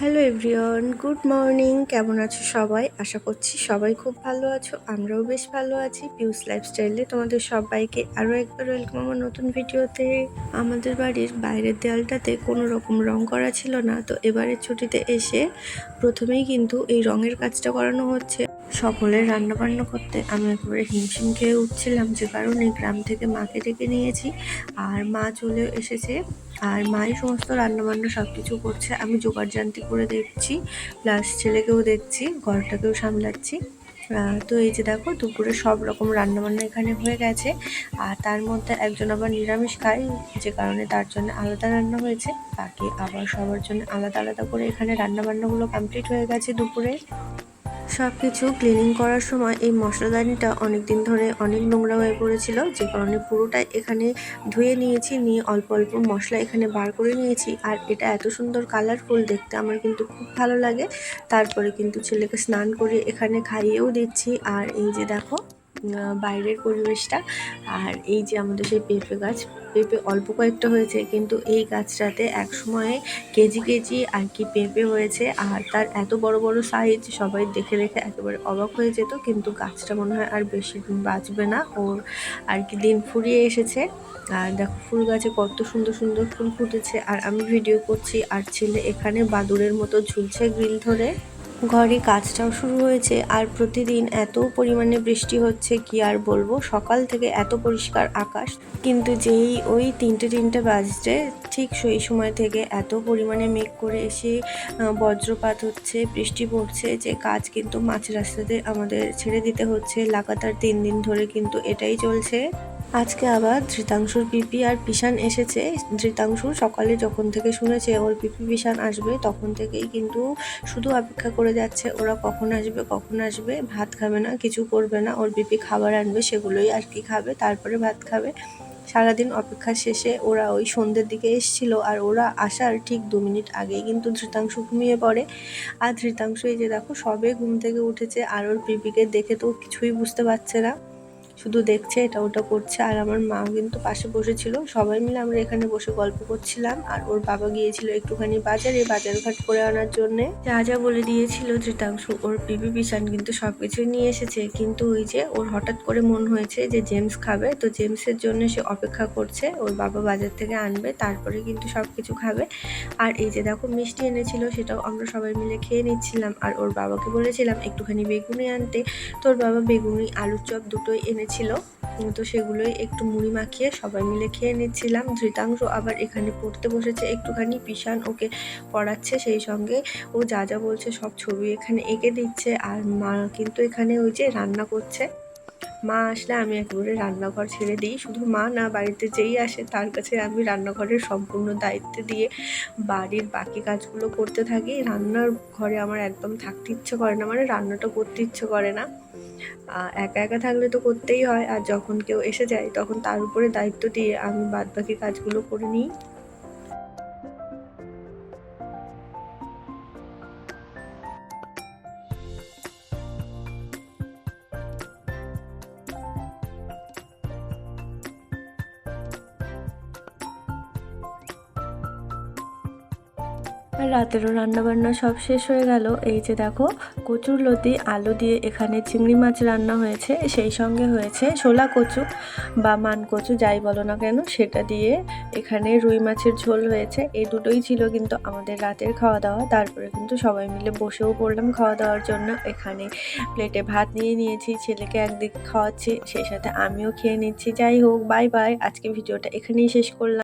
Hello everyone, good morning. কেমন আছো সবাই? আশা করছি সবাই খুব ভালো আছো, আমরাও বেশ ভালো আছি। পিউস লাইফস্টাইলে তোমাদের সবাইকে আরও একবার ওয়েলকাম আমার নতুন ভিডিওতে আমাদের বাড়ির বাইরের দেয়ালটাতে কোনো রকম রং করা ছিল না, তো এবারের ছুটিতে এসে প্রথমেই কিন্তু এই রঙের কাজটা করানো হচ্ছে। সকলের রান্না বান্না করতে আমি একেবারে হিমশিম খেয়ে উঠছিলাম, যে কারণে গ্রাম থেকে মাকে ডেকে নিয়েছি, আর মা চলে এসেছে। আর মাই সমস্ত রান্নাবান্না সব কিছু করছে। আমি জোগাড় জানতি করে দেখছি প্লাস ছেলেকেও দেখছি, ঘরটাকেও সামলাচ্ছি। তো এই যে দেখো, দুপুরে সব রকম রান্নাবান্না এখানে হয়ে গেছে। আর তার মধ্যে একজন আবার নিরামিষ খায়, যে কারণে তার জন্য আলাদা রান্না হয়েছে। বাকি আবার সবার জন্য আলাদা আলাদা করে এখানে রান্নাবান্নাগুলো কমপ্লিট হয়ে গেছে দুপুরে। সব কিছু ক্লিনিং করার সময় এই মশলাদানিটা অনেক দিন ধরে অনেক নোংরা হয়ে পড়েছিল, যে কারণে পুরোটাই এখানে ধুয়ে নিয়েছি, নিয়ে অল্প অল্প মশলা এখানে বার করে নিয়েছি। আর এটা এত সুন্দর কালারফুল দেখতে আমার কিন্তু খুব ভালো লাগে। তারপরে কিন্তু ছেলেকে স্নান করে এখানে খাইয়েও দিচ্ছি। আর এই যে দেখো বাইরের পরিবেশটা। আর এই যে আমাদের সেই পেঁপে গাছ, পেঁপে অল্প কয়েকটা হয়েছে, কিন্তু এই গাছটাতে এক সময়ে কেজি কেজি আর কি পেঁপে হয়েছে। আর তার এত বড় বড় সাইজ সবাই দেখে দেখে একেবারে অবাক হয়ে যেত, কিন্তু গাছটা মনে হয় আর বেশি দিন বাঁচবে না। ওর আর কি দিন ফুরিয়ে এসেছে। আর দেখো, ফুল গাছে কত সুন্দর সুন্দর ফুল ফুটেছে। আর আমি ভিডিও করছি, আর ছেলে এখানে বাদুড়ের মতো ঝুলছে গ্রিল ধরে। ঘরে কাজটাও শুরু হয়েছে আর প্রতিদিন এত পরিমাণে বৃষ্টি হচ্ছে, কি আর বলব? সকাল থেকে এত পরিষ্কার আকাশ। কিন্তু যেই ওই তিনটে তিনটে বাজছে, ঠিক সেই সময় থেকে এত পরিমাণে মেঘ করে এসে বজ্রপাত হচ্ছে, বৃষ্টি পড়ছে যে কাজ কিন্তু মাঝ রাস্তাতে আমাদের ছেড়ে দিতে হচ্ছে। লাগাতার তিন দিন ধরে কিন্তু এটাই চলছে। আজকে আবার ধৃতাংশুর পিপি আর পিসান এসেছে। ধৃতাংশু সকালে যখন থেকে শুনেছে ওর পিপি পিসান আসবে, তখন থেকেই কিন্তু শুধু অপেক্ষা করে যাচ্ছে, ওরা কখন আসবে কখন আসবে, ভাত খাবে না, কিছু করবে না, ওর পিপি খাবার আনবে, সেগুলোই আর কি খাবে, তারপরে ভাত খাবে। সারাদিন অপেক্ষা শেষে ওরা ওই সন্ধ্যের দিকে এসেছিল আর ওরা আসার ঠিক দু মিনিট আগেই কিন্তু ধৃতাংশু ঘুমিয়ে পড়ে। আর ধৃতাংশু এই যে দেখো সবে ঘুম থেকে উঠেছে আর ওর পিপিকে দেখে তো কিছুই বুঝতে পারছে না। শুধু দেখছে, এটা ওটা করছে। আর আমার মা কিন্তু পাশে বসেছিল। সবাই মিলে আমরা এখানে বসে গল্প করছিলাম। আর ওর বাবা গিয়েছিল একটুখানি বাজারে বাজার ঘাট করে আনার জন্য। যা যা বলে দিয়েছিল ধৃতাংশু ওর পিপি পিসান কিন্তু সব কিছুই নিয়ে এসেছে। কিন্তু ওই যে ওর হঠাৎ করে মন হয়েছে যে জেমস খাবে, তো জেমসের জন্য সে অপেক্ষা করছে। ওর বাবা বাজার থেকে আনবে, তারপরে কিন্তু সব কিছু খাবে। আর এই যে দেখো, মিষ্টি এনেছিল, সেটাও আমরা সবাই মিলে খেয়ে নিচ্ছিলাম। আর ওর বাবাকে বলেছিলাম, একটুখানি বেগুনি আনতে। তোর বাবা বেগুনি, আলুর চপ দুটোই এনেছিল। উম, তো সেগুলোই একটু মুড়ি মাখিয়ে সবাই মিলে খেয়ে নিচ্ছিলাম। ধৃতাংশ আবার এখানে পড়তে বসেছে একটুখানি পিসান ওকে পড়াচ্ছে সেই সঙ্গে ও যা যা বলছে সব ছবি এখানে এঁকে দিচ্ছে। আর মা কিন্তু এখানে ওই যে রান্না করছে। মা আসলে আমি একেবারে রান্নাঘর ছেড়ে দিই। শুধু মা না বাড়িতে যেই আসে তার কাছে আমি রান্নাঘরের সম্পূর্ণ দায়িত্ব দিয়ে বাড়ির বাকি কাজগুলো করতে থাকি। রান্নার ঘরে আমার একদম থাকতে ইচ্ছে করে না মানে রান্নাটা করতে ইচ্ছে করে না। একা একা থাকলে তো করতেই হয়। আর যখন কেউ এসে যায়, তখন তার উপরে দায়িত্ব দিয়ে আমি বাদ বাকি কাজগুলো করে নিই। আর রাতেরও রান্নাবান্না সব শেষ হয়ে গেল। এই যে দেখো, কচুর লতি, আলু দিয়ে এখানে চিংড়ি মাছ রান্না হয়েছে, সেই সঙ্গে হয়েছে শোলা কচু বা মান কচু, যাই বলো না কেন, সেটা দিয়ে এখানে রুই মাছের ঝোল হয়েছে। এই দুটোই ছিল কিন্তু আমাদের রাতের খাওয়া দাওয়া তারপরে কিন্তু সবাই মিলে বসেও পড়লাম খাওয়া দাওয়ার জন্য। এখানে প্লেটে ভাত নিয়ে নিয়েছি, ছেলেকে একদিকে খাওয়াচ্ছি, সেই সাথে আমিও খেয়ে নিচ্ছি। যাই হোক বাই বাই আজকে ভিডিওটা এখানেই শেষ করলাম।